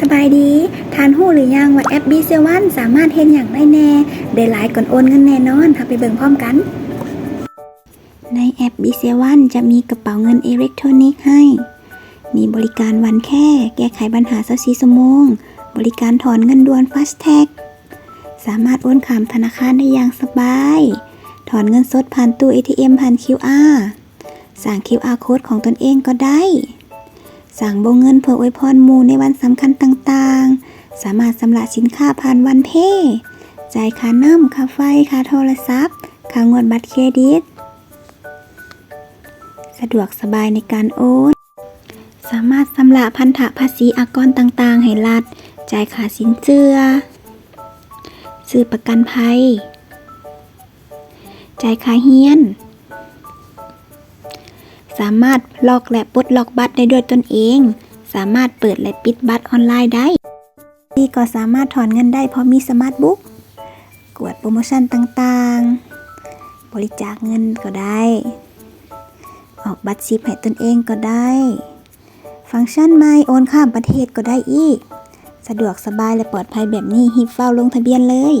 สบายดี ทานหู้หรือยังว่าแอป b เซวันสามารถเห็นอย่างได้แน่ได้หลายก่อนโอนเงินแน่นอนถ้าไปเบิ่งพร้อมกัน ในแอป b เซวันจะมีกระเป๋าเงินอิเล็กทรอนิกส์ให้ มีบริการวันแค่ แก้ไขปัญหา24ชั่วโมง บริการถอนเงินด่วน Fast Tag สามารถโอนข้ามธนาคารได้อย่างสบาย ถอนเงินสดผ่านตู้ ATM ผ่าน QR สั่ง QR code ของตนเองก็ได้ สั่งโบเงินเพื่ออวยพรมูในวันสำคัญต่างๆ สามารถสำระสินค้าผ่านวันเพย์จ่ายค่าน้ำค่าไฟค่าโทรศัพท์ค่างวดบัตรเครดิต สะดวกสบายในการโอนสามารถสำระพันธะภาษีอากรต่างๆ ให้รัฐ จ่ายค่าสินเชื่อซื้อประกันภัย จ่ายค่าเฮียน สามารถล็อกและปลดล็อกบัตรได้ด้วยตนเอง สามารถเปิดและปิดบัตรออนไลน์ได้ดีก็สามารถถอนเงินได้เพราะมีสมาร์ทบุ๊กกวดโปรโมชั่นต่างๆ บริจาคเงินก็ได้ ออกบัตรชิปให้ตนเองก็ได้ ฟังก์ชันไม่โอนข้ามประเทศก็ได้อีก สะดวกสบายและปลอดภัยแบบนี้หีบเฝ้าลงทะเบียนเลย